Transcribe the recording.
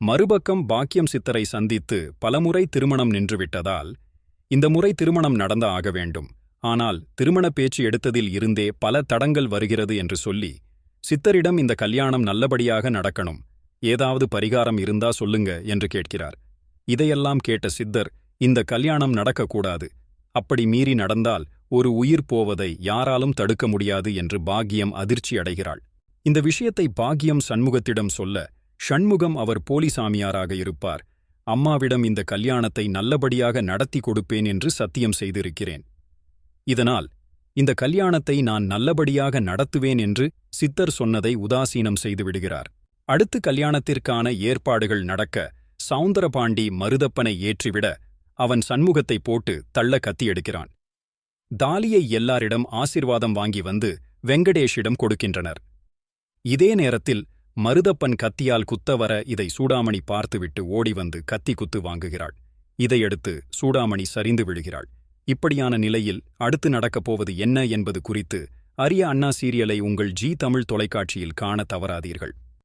மறுபக்கம் பாக்கியம் சித்தரை சந்தித்து பலமுறை திருமணம் நின்றுவிட்டதால் இந்த முறை திருமணம் நடந்த ஆக வேண்டும். ஆனால் திருமண பேச்சு எடுத்ததில் இருந்தே பல தடங்கள் வருகிறது என்று சொல்லி சித்தரிடம் இந்த கல்யாணம் நல்லபடியாக நடக்கணும். ஏதாவது பரிகாரம் இருந்தா சொல்லுங்க என்று கேட்கிறார். இதையெல்லாம் கேட்ட சித்தர் இந்த கல்யாணம் நடக்கக்கூடாது. அப்படி மீறி நடந்தால் ஒரு உயிர் போவதை யாராலும் தடுக்க முடியாது என்று பாக்கியம் அதிர்ச்சி அடைகிறாள். இந்த விஷயத்தை பாக்கியம் சண்முகத்திடம் சொல்ல ஷண்முகம் அவர் போலிசாமியாராக இருப்பார். அம்மாவிடம் இந்த கல்யாணத்தை நல்லபடியாக நடத்தி கொடுப்பேன் என்று சத்தியம் செய்திருக்கிறேன். இதனால் இந்த கல்யாணத்தை நான் நல்லபடியாக நடத்துவேன் என்று சித்தர் சொன்னதை உதாசீனம் செய்துவிடுகிறார். அடுத்து கல்யாணத்திற்கான ஏற்பாடுகள் நடக்க சவுந்தரபாண்டி மருதப்பனை ஏற்றிவிட அவன் சண்முகத்தை போட்டு தள்ள கத்தி எடுக்கிறான். தாலியை எல்லாரிடம் ஆசிர்வாதம் வாங்கி வந்து வெங்கடேஷிடம் கொடுக்கின்றனர். இதே நேரத்தில் மருதப்பன் கத்தியால் குத்த வர இதை சூடாமணி பார்த்துவிட்டு ஓடி வந்து கத்தி குத்து வாங்குகிறாள். இதையடுத்து சூடாமணி சரிந்து விழுகிறாள். இப்படியான நிலையில் அடுத்து நடக்கப் போவது என்ன என்பது குறித்து அரிய அண்ணா சீரியலை உங்கள் ஜி தமிழ் தொலைக்காட்சியில் காண தவறாதீர்கள்.